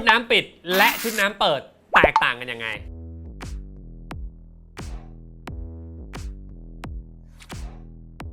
ดน้ำปิดและชุดน้ำเปิดแตกต่างกันยังไง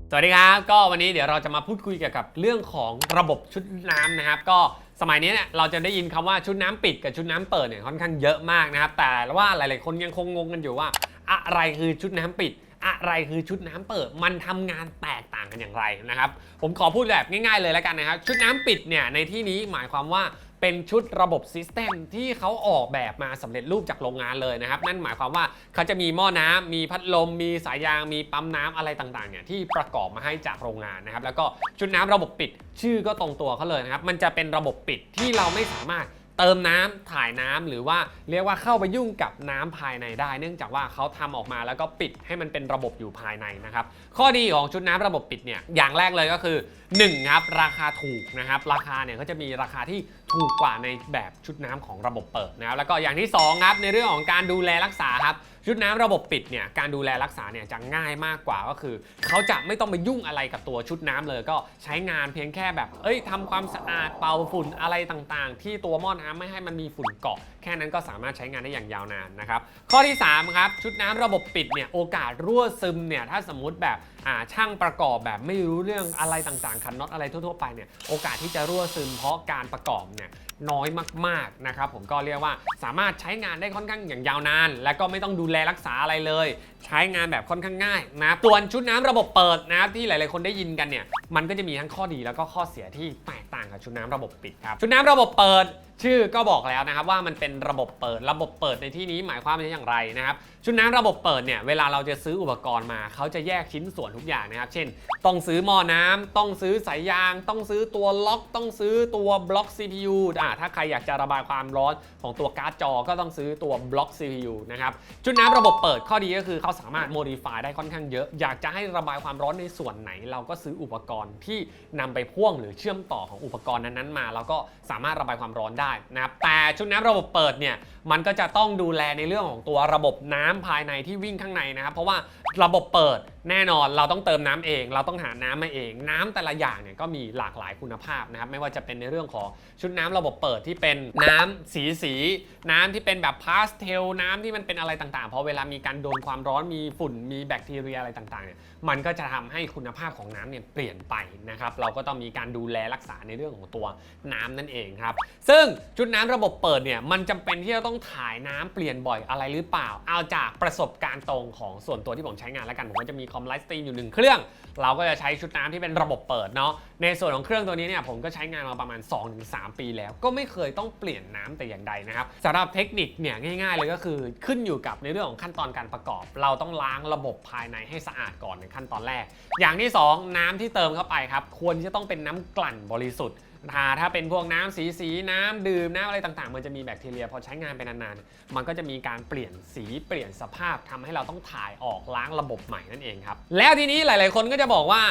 สวัสดีครับ ก็วันนี้เดี๋ยวเราจะมาพูดคุยเกี่ยวกับเรื่องของระบบชุดน้ำนะครับ ก็สมัยนี้เนี่ยเราจะได้ยินคำว่าชุดน้ำปิดกับชุดน้ำเปิดเนี่ยค่อนข้างเยอะมากนะครับ แต่ว่าหลาย ๆ คนยังคงงงกันอยู่ว่า อะไรคือชุดน้ำปิด อะไรคือชุดน้ำเปิด มันทำงานแตกต่างกันอย่างไรนะครับ ผมขอพูดแบบง่าย ๆ เลยแล้วกันนะครับ ชุดน้ำปิดเนี่ยในที่นี้หมายความว่า เป็นชุดระบบซิสเต็มที่เขาออกแบบมาสำเร็จรูปจากโรงงานเลยนะครับ นั่นหมายความว่าเขาจะมีหม้อน้ำมีพัดลม มีสายยาง มีปั๊มน้ำอะไรต่างๆเนี่ยที่ประกอบมาให้จากโรงงานนะครับ แล้วก็ชุดน้ำระบบปิดชื่อก็ตรงตัวเขาเลยนะครับ มันจะเป็นระบบปิดที่เราไม่สามารถเติมน้ำถ่ายน้ำหรือว่าเรียกว่าเข้าไปยุ่งกับน้ำภายในได้ เนื่องจากว่าเขาทำออกมาแล้วก็ปิดให้มันเป็นระบบอยู่ภายในนะครับ ข้อดีของชุดน้ำระบบปิดเนี่ยอย่างแรกเลยก็คือ1ครับราคาถูกนะครับ ราคาเนี่ยก็จะมีราคาที่ ถูกกว่าในแบบชุดน้ำของระบบเปิดนะครับแล้วก็อย่างที่สองครับในเรื่องของการดูแลรักษาครับชุดน้ำระบบปิดเนี่ยการดูแลรักษาเนี่ยจะง่ายมากกว่าก็คือ เขาจะไม่ต้องไปยุ่งอะไรกับตัวชุดน้ำเลย ก็ใช้งานเพียงแค่แบบ เอ้ยทำความสะอาดเป่าฝุ่นอะไรต่างๆ ที่ตัวหม้อน้ำไม่ให้มันมีฝุ่นเกาะ ค่นั้นก็สามารถใช้งานได้อย่างยาวนานนะครับ ข้อที่ 3 ครับ ชุดน้ำระบบปิดเนี่ยโอกาสรั่วซึมเนี่ยถ้าสมมุติแบบอ่าช่างประกอบแบบไม่รู้เรื่องอะไรต่างๆคันน็อตอะไรทั่วๆไปเนี่ยโอกาสที่จะรั่วซึมเพราะการประกอบเนี่ยน้อยมากๆนะครับผมก็เรียกว่าสามารถใช้งานได้ค่อนข้างอย่างยาวนาน และก็ไม่ต้องดูแลรักษาอะไรเลย ใช้งานแบบค่อนข้างง่ายนะส่วนชุดน้ำระบบเปิดนะครับที่หลายๆคนได้ยินกันเนี่ยมันก็จะมีทั้งข้อดีแล้วก็ข้อเสียที่แตกต่างกับชุดน้ำระบบปิดครับชุดน้ำระบบเปิด ชื่อก็บอกแล้วนะครับว่ามันเป็นระบบเปิด ระบบเปิดในที่นี้หมายความว่าอย่างไรนะครับ ชุดน้ำระบบเปิดเนี่ยเวลาเราจะซื้ออุปกรณ์มาเขาจะแยกชิ้นส่วนทุกอย่างนะครับ เช่น ต้องซื้อหม้อน้ำต้องซื้อสายยาง ต้องซื้อตัวล็อก ต้องซื้อตัวบล็อก CPU อ่าถ้าใครอยากจะระบายความร้อนของตัวการ์ดจอก็ต้องซื้อตัวบล็อก CPU นะครับชุดน้ำระบบเปิดข้อดีก็คือเขาสามารถ modify ได้ค่อนข้างเยอะ อยากจะให้ระบายความร้อนในส่วนไหน เราก็ซื้ออุปกรณ์ที่นำไปพ่วงหรือเชื่อมต่อของอุปกรณ์นั้นๆมา แล้วก็สามารถระบายความร้อนได้นะครับแต่ชุดน้ำระบบเปิดเนี่ยมันก็จะต้องดูแลในเรื่องของตัวระบบน้ำภายในที่วิ่งข้างในนะครับ เพราะว่าระบบเปิดแน่นอนเราต้องเติมน้ำเอง เราต้องหาน้ำมาเอง น้ำแต่ละอย่างเนี่ยก็มีหลากหลายคุณภาพนะครับไม่ว่าจะเป็นในเรื่องของชุดน้ำระบบเปิดที่เป็นน้ำสีสี น้ำที่เป็นแบบพาสเทลน้ำที่มันเป็นอะไรต่างๆพอเวลามีการโดนความร้อนมีฝุ่นมีแบคทีเรียอะไรต่างๆเนี่ยมันก็จะทำให้คุณภาพของน้ำเนี่ยเปลี่ยนไปนะครับเราก็ต้องมีการดูแลรักษาในเรื่องของตัวน้ำนั่นเองครับซึ่งชุดน้ำระบบเปิดเนี่ยมันจำเป็นที่จะต้องถ่ายน้ำเปลี่ยนบ่อยอะไรหรือเปล่า เอาจากประสบการณ์ตรงของส่วนตัวที่ผมใช้งานแล้วกัน ผมก็จะมีคอมไลฟ์สตรีมอยู่หนึ่งเครื่อง เราก็จะใช้ชุดน้ำที่เป็นระบบเปิดเนาะ ในส่วนของเครื่องตัวนี้เนี่ยผมก็ใช้งานมาประมาณ 2-3 ปีแล้ว ก็ไม่เคยต้องเปลี่ยนน้ำแต่อย่างใดนะครับสำหรับเทคนิคเนี่ยง่าย ๆ เลยก็คือขึ้นอยู่กับในเรื่องของขั้นตอนการประกอบ เราต้องล้างระบบภายในให้สะอาดก่อนในขั้นตอนแรก อย่างที่ 2 น้ำที่เติมเข้าไปครับควรจะต้องเป็นน้ำกลั่นบริสุทธิ์ ถ้าถ้าเป็นพวกน้ำสีสีน้ำดื่มน้ำอะไรต่างๆ มันจะมีแบคทีเรีย พอใช้งานไปนานๆ มันก็จะมีการเปลี่ยนสีเปลี่ยนสภาพทำให้เราต้องถ่ายออกล้างระบบใหม่นั่นเองครับ แล้วทีนี้หลาย ๆ คนก็จะบอกว่า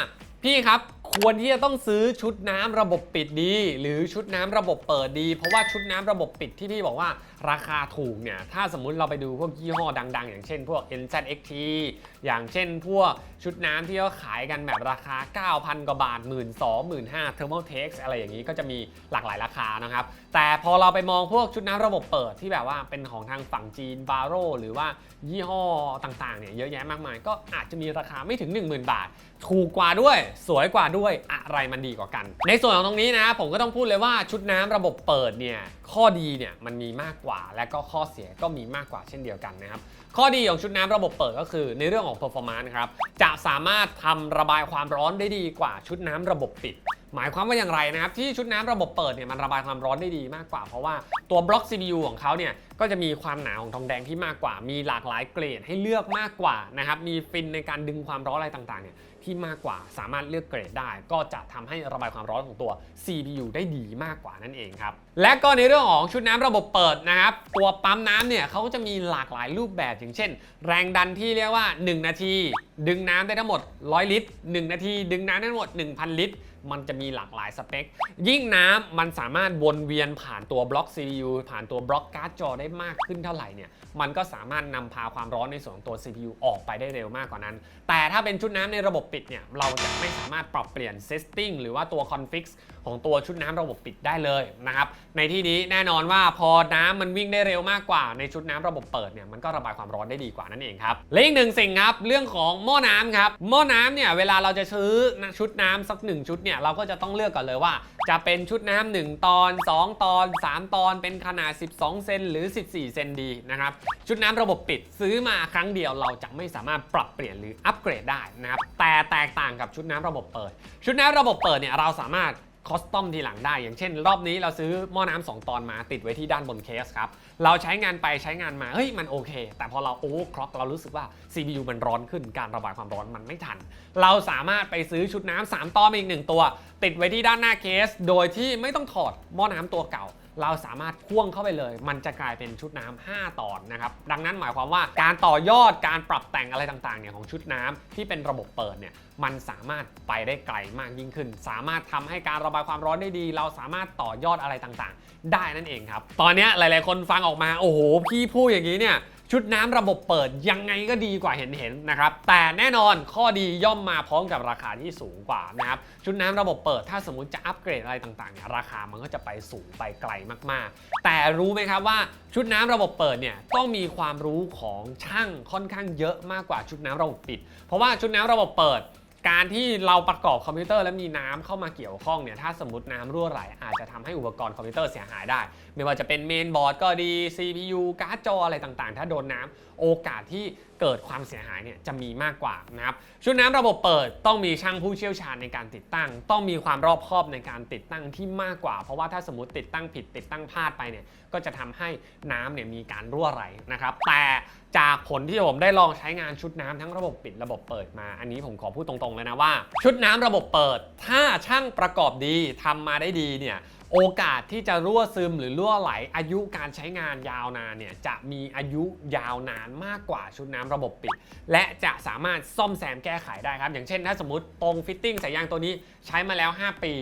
พี่ครับควรที่จะต้องซื้อชุดน้ำระบบปิดดี หรือชุดน้ำระบบเปิดดี เพราะว่าชุดน้ำระบบปิดที่พี่บอกว่าราคาถูกเนี่ยถ้าสมมุติเราไปดูพวกยี่ห้อดัง ๆ อย่างเช่นพวก NZXT อย่างเช่นพวกชุดน้ำที่เขาขายกันแบบราคา 9,000 กว่าบาท 1 2 0 0 0 0 0 Thermal Tex อะไรอย่างนี้ก็จะมีหลากหลายราคานะครับ แต่พอเราไปมองพวกชุดน้ำระบบเปิดที่แบบว่าเป็นของทางฝั่งจีนบาโรหรือว่ายี่ห้อต่างๆเนี่ยเยอะแยะมากมาย ก็อาจจะมีราคาไม่ถึง 10,000 บาท ถูกกว่าด้วยสวยกว่าด้วยอะไรมันดีกว่ากัน ในส่วนของตรงนี้นะ ผมก็ต้องพูดเลยว่าชุดน้ำระบบเปิดเนี่ยข้อดีเนี่ยมันมีมากกว่า และก็ข้อเสียก็มีมากกว่าเช่นเดียวกันนะครับข้อดีของชุดน้ำระบบเปิดก็คือในเรื่องของ performance ครับจะสามารถทำระบายความร้อนได้ดีกว่าชุดน้ำระบบปิดหมายความว่าอย่างไรนะครับ ที่ชุดน้ำระบบเปิดเนี่ยมันระบายความร้อนได้ดีมากกว่า เพราะว่าตัวบล็อก CPU ของเขาเนี่ยก็จะมีความหนาของทองแดงที่มากกว่า มีหลากหลายเกรดให้เลือกมากกว่านะครับ มีฟินในการดึงความร้อนอะไรต่างๆเนี่ยที่มากกว่าสามารถเลือกเกรดได้ ก็จะทำให้ระบายความร้อนของตัว CPU ได้ดีมากกว่านั่นเองครับ และก็ในเรื่องของชุดน้ำระบบเปิดนะครับ ตัวปั๊มน้ำเนี่ยเขาจะมีหลากหลายรูปแบบอย่างเช่น แรงดันที่เรียกว่า 1 นาที ดึงน้ำได้ทั้งหมด 100 ลิตร 1 นาที ดึงน้ำได้ทั้งหมด 1,000 ลิตร มันจะมีหลากหลายสเปค ยิ่งน้ำมันสามารถวนเวียนผ่านตัวบล็อก CPU ผ่านตัวบล็อกการ์ดจอได้มากขึ้นเท่าไหร่เนี่ยมันก็สามารถนำพาความร้อนในส่วนของตัว CPU ออกไปได้เร็วมากกว่านั้น แต่ถ้าเป็นชุดน้ำในระบบปิดเนี่ยเราจะไม่สามารถปรับเปลี่ยน setting หรือว่าตัว config ของตัวชุดน้ำระบบปิดได้เลยนะครับในที่นี้แน่นอนว่าพอน้ำมันวิ่งได้เร็วมากกว่าในชุดน้ำระบบเปิดเนี่ยมันก็ระบายความร้อนได้ดีกว่านั่นเองครับและอีกหนึ่งสิ่งครับเรื่องของหม้อน้ำครับหม้อน้ำเนี่ยเวลาเราจะซื้อชุดน้ำสักหนึ่งชุดเนี่ยเราก็จะต้องเลือกก่อนเลยว่า จะเป็นชุดน้ำหนึ่งตอน 2 ตอน 3 ตอนเป็นขนาด 12 เซนหรือ 14 เซนดีนะครับ ชุดน้ำระบบปิดซื้อมาครั้งเดียวเราจะไม่สามารถปรับเปลี่ยนหรืออัปเกรดได้นะครับ แต่แตกต่างกับชุดน้ำระบบเปิด ชุดน้ำระบบเปิดเนี่ยเราสามารถ คอสตอมทีหลังได้ อย่างเช่น รอบนี้เราซื้อหม้อน้ำสองตอนมาติดไว้ที่ด้านบนเคสครับ เราใช้งานไปใช้งานมา เฮ้ย มันโอเค แต่พอเราโอเวอร์คล็อกเรารู้สึกว่า CPU มันร้อนขึ้นการระบายความร้อนมันไม่ทัน เราสามารถไปซื้อชุดน้ำ3ตอนมอีกหนึ่งตัว ติดไว้ที่ด้านหน้าเคส โดยที่ไม่ต้องถอดหม้อน้ำตัวเก่า เราสามารถพ่วงเข้าไปเลย มันจะกลายเป็นชุดน้ำ5ตอนนะครับ ดังนั้นหมายความว่าการต่อยอดการปรับแต่งอะไรต่างๆเนี่ยของชุดน้ำที่เป็นระบบเปิดเนี่ยมันสามารถไปได้ไกลมากยิ่งขึ้น สามารถทำให้การระบายความร้อนได้ดี เราสามารถต่อยอดอะไรต่างๆ ได้นั่นเองครับ ตอนนี้หลาย ๆ คนฟังออกมา โอ้โห พี่พูดอย่างนี้เนี่ย ชุดน้ำระบบเปิดยังไงก็ดีกว่าเห็นเห็นๆนะครับ แต่แน่นอนข้อดีย่อมมาพร้อมกับราคาที่สูงกว่านะครับ ชุดน้ำระบบเปิดถ้าสมมติจะอัปเกรดอะไรต่างๆเนี่ยราคามันก็จะไปสูงไปไกลมากๆ แต่รู้ไหมครับว่าชุดน้ำระบบเปิดเนี่ยต้องมีความรู้ของช่างค่อนข้างเยอะมากกว่าชุดน้ำระบบปิด เพราะว่าชุดน้ำระบบเปิดการที่เราประกอบคอมพิวเตอร์แล้วมีน้ำเข้ามาเกี่ยวข้องเนี่ยถ้าสมมติน้ำรั่วไหลอาจจะทำให้อุปกรณ์คอมพิวเตอร์เสียหายได้ ไม่ว่าจะเป็นเมนบอร์ดก็ดี CPU การ์ดจออะไรต่างๆ ถ้าโดนน้ำโอกาสที่เกิดความเสียหายเนี่ยจะมีมากกว่านะครับชุดน้ำระบบเปิดต้องมีช่างผู้เชี่ยวชาญในการติดตั้ง ต้องมีความรอบคอบในการติดตั้งที่มากกว่า เพราะว่าถ้าสมมติติดตั้งผิดติดตั้งพลาดไปเนี่ยก็จะทำให้น้ำเนี่ยมีการรั่วไหลนะครับแต่จากผลที่ผมได้ลองใช้งานชุดน้ำทั้งระบบปิดระบบเปิดมา อันนี้ผมขอพูดตรงๆเลยนะว่า ชุดน้ำระบบเปิด ถ้าช่างประกอบดีทำมาได้ดีเนี่ย โอกาสที่จะรั่วซึมหรือรั่วไหล อายุการใช้งานยาวนานเนี่ยจะมีอายุยาวนานมากกว่าชุดน้ำระบบปิด และจะสามารถซ่อมแซมแก้ไขได้ครับ อย่างเช่นถ้าสมมติตรงฟิตติ้งสายยางตัวนี้ใช้มาแล้ว 5 ปี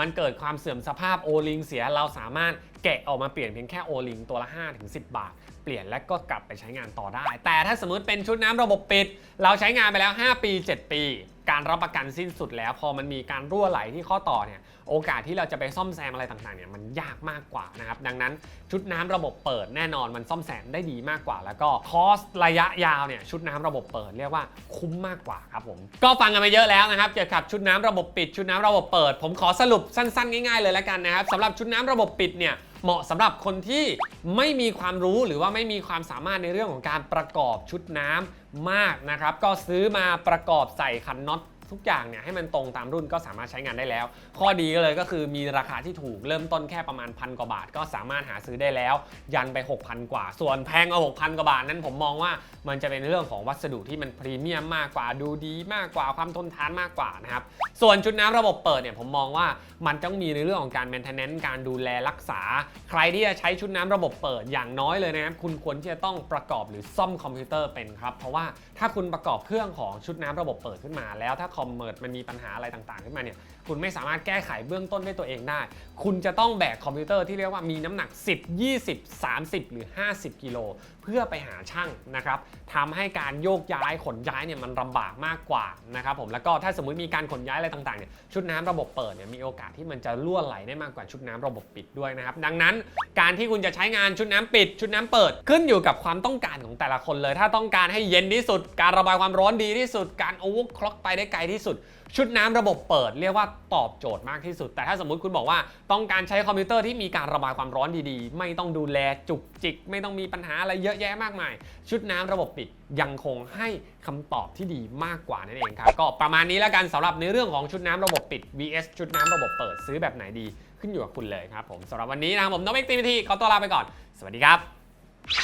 มันเกิดความเสื่อมสภาพโอลิงเสียเราสามารถแกะออกมาเปลี่ยนเพียงแค่โอลิงตัวละ 5-10 บาท เปลี่ยนและก็กลับไปใช้งานต่อได้ แต่ถ้าสมมติเป็นชุดน้ำระบบปิด เราใช้งานไปแล้ว 5 ปี 7 ปี การรับประกันสิ้นสุดแล้ว พอมันมีการรั่วไหลที่ข้อต่อเนี่ยโอกาสที่เราจะไปซ่อมแซมอะไรต่างๆเนี่ยมันยากมากกว่านะครับดังนั้นชุดน้ำระบบเปิดแน่นอนมันซ่อมแซมได้ดีมากกว่า แล้วก็คอสระยะยาวเนี่ยชุดน้ำระบบเปิดเรียกว่าคุ้มมากกว่าครับผมก็ฟังกันมาเยอะแล้วนะครับเกี่ยวกับชุดน้ำระบบปิด ชุดน้ำระบบเปิด ผมขอสรุปสั้นๆ ง่ายๆเลยแล้วกันนะครับสำหรับชุดน้ำระบบปิดเนี่ย เหมาะสำหรับคนที่ไม่มีความรู้หรือว่าไม่มีความสามารถในเรื่องของการประกอบชุดน้ำมากนะครับ ก็ซื้อมาประกอบใส่ขันน็อต ทุกอย่างเนี่ยให้มันตรงตามรุ่นก็สามารถใช้งานได้แล้ว ข้อดีก็เลยก็คือมีราคาที่ถูกเริ่มต้นแค่ประมาณพันกว่าบาท ก็สามารถหาซื้อได้แล้ว ยันไป 6,000 กว่า ส่วนแพงเอา6,000 กว่าบาทนั้นผมมองว่ามันจะเป็นเรื่องของวัสดุที่มันพรีเมียมมากกว่าดูดีมากกว่าความทนทานมากกว่านะครับส่วนชุดน้ำระบบเปิดเนี่ยผมมองว่ามันต้องมีในเรื่องของการ maintenance การดูแลรักษา ใครที่จะใช้ชุดน้ำระบบเปิดอย่างน้อยเลยนะครับคุณควรที่จะต้องประกอบหรือซ่อมคอมพิวเตอร์เป็นครับเพราะว่าถ้าคุณประกอบเครื่องของชุดน้ำระบบเปิดขึ้นมาแล้วถ้าคอมเมิร์ดมันมีปัญหาอะไรต่างๆขึ้นมาเนี่ย คุณไม่สามารถแก้ไขเบื้องต้นด้วยตัวเองได้ คุณจะต้องแบกคอมพิวเตอร์ที่เรียกว่ามีน้ำหนัก 10 20 30 หรือ 50 กิโล เพื่อไปหาช่างนะครับทำให้การโยกย้ายขนย้ายเนี่ยมันลำบากมากกว่านะครับผมแล้วก็ถ้าสมมติมีการขนย้ายอะไรต่างๆเนี่ยชุดน้ำระบบเปิดเนี่ยมีโอกาสที่มันจะรั่วไหลได้มากกว่าชุดน้ำระบบปิดด้วยนะครับดังนั้นการที่คุณจะใช้งานชุดน้ำปิด ชุดน้ำเปิดขึ้นอยู่กับความต้องการของแต่ละคนเลย ถ้าต้องการให้เย็นที่สุด การระบายความร้อนดีที่สุด การโอเวอร์คล็อกไปได้ไกลที่สุด ชุดน้ำระบบเปิดเรียกว่าตอบโจทย์มากที่สุด แต่ถ้าสมมุติคุณบอกว่าต้องการใช้คอมพิวเตอร์ที่มีการระบายความร้อนดีๆ ไม่ต้องดูแลจุกจิก ไม่ต้องมีปัญหาอะไรเยอะแยะมากมาย ชุดน้ำระบบปิดยังคงให้คำตอบที่ดีมากกว่านั่นเองครับก็ประมาณนี้แล้วกันสำหรับในเรื่องของชุดน้ำระบบปิด vs ชุดน้ำระบบเปิดซื้อแบบไหนดี ขึ้นอยู่กับคุณเลยครับผมสำหรับวันนี้นะครับผมน้องเอ็กซ์ตีพีทีขอตัวลาไปก่อน สวัสดีครับ